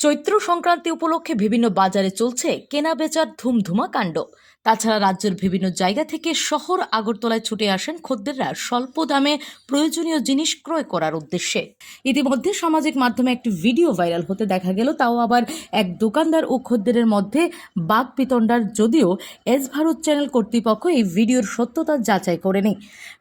চৈত্র সংক্রান্তি উপলক্ষে বিভিন্ন বাজারে চলছে কেনা বেচার ধুমধুমা কাণ্ড। তাছাড়া রাজ্যের বিভিন্ন জায়গা থেকে শহর আগরতলায় ছুটে আসেন খদ্দেররা স্বল্প দামে প্রয়োজনীয় জিনিস ক্রয় করার উদ্দেশ্যে। ইতিমধ্যে সামাজিক মাধ্যমে একটি ভিডিও ভাইরাল হতে দেখা গেল, তাও আবার এক দোকানদার ও খদ্দেরের মধ্যে বাঘ পিতণ্ডার যদিও এস ভারত চ্যানেল কর্তৃপক্ষ এই ভিডিওর সত্যতা যাচাই করেনি।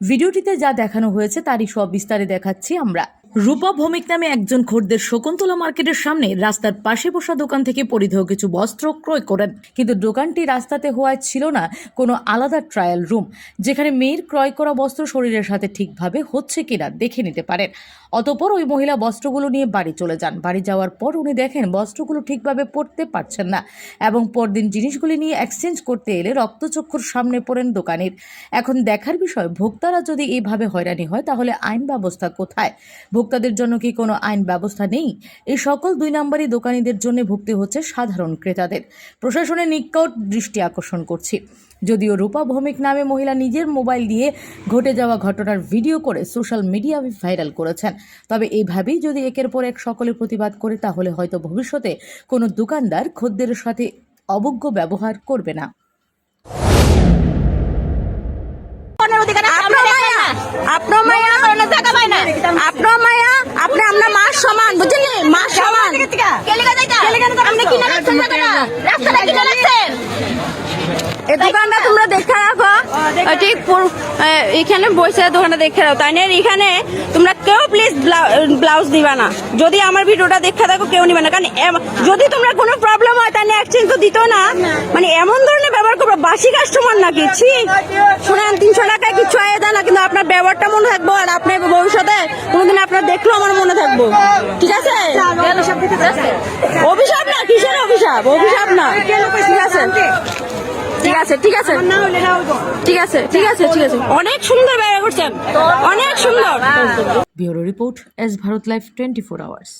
ভিডিওটিতে যা দেখানো হয়েছে তারই সব বিস্তারে দেখাচ্ছি আমরা। রূপা ভৌমিক নামে একজন খদ্দের শকুন্তলা মার্কেটের সামনে রাস্তার পাশে বসা দোকান থেকে পরিধেয় কিছু বস্ত্র ক্রয় করেন। কিন্তু দোকানটি রাস্তাতে হওয়ায় ছিল না কোনো আলাদা ট্রায়াল রুম, যেখানে মেয়ের ক্রয় করা বস্ত্র শরীরের সাথে ঠিকভাবে হচ্ছে কিনা দেখে নিতে পারেন। অতপর ওই মহিলা বস্ত্রগুলো নিয়ে বাড়ি চলে যান। বাড়ি যাওয়ার পর উনি দেখেন বস্ত্রগুলো ঠিকভাবে পরতে পারছেন না এবং পরদিন জিনিসগুলি নিয়ে এক্সচেঞ্জ করতে এলে রক্তচক্ষুর সামনে পড়েন দোকানের। এখন দেখার বিষয়, ভোক্তারা যদি এইভাবে হয়রানি হয় তাহলে আইন ব্যবস্থা কোথায়? ভোক্তাদের জন্য কি কোনো আইন ব্যবস্থা নেই? এই সকল দুই নম্বরই দোকানীদের জন্য ভুগতে হচ্ছে সাধারণ ক্রেতাদের। প্রশাসনের নিকট দৃষ্টি আকর্ষণ করছি। যদিও রূপা ভৌমিক নামে মহিলা নিজের মোবাইল দিয়ে ঘটে যাওয়া ঘটনার ভিডিও করে সোশ্যাল মিডিয়া ভাইরাল করেছেন। তবে এইভাবেই যদি একের পর এক সকলে প্রতিবাদ করে, তাহলে হয়তো ভবিষ্যতে কোনো দোকানদার খদ্দের সাথে অবজ্ঞ ব্যবহার করবে না। সমান এই দোকানটা তোমরা দেখে রাখো। ঠিক এখানে বসে দোকানটা দেখে রাখো। তাই না? এখানে তোমরা কেউ প্লিজ ব্লাউজ দিবা না। যদি আমার ভিডিওটা দেখে থাকো কেউ নিবে না। কারণ যদি তোমরা কোনো প্রবলেম হয় তাহলে এক্সচেঞ্জ তো দিত না। মানে এমন ধরনের ব্যবহার করব বাসি কাস্টমার নাকি? ছি শুনেন তিনশো টাকায় কিছু আয় দেয় না কিন্তু আপনার ব্যবহারটা মনে থাকব আর আপনি ভবিষ্যতে কোনোদিন আপনার দেখলেও আমার মনে থাকব। ঠিক আছে? অভিশাপ না, কিসের অভিশাপ? অভিশাপ না। ঠিক আছে। ঠিক আছে ঠিক আছে। ঠিক আছে ঠিক আছে ঠিক আছে। অনেক সুন্দর বেড়া করছেন। অনেক সুন্দর। Bureau report S Bharat life twenty four hours.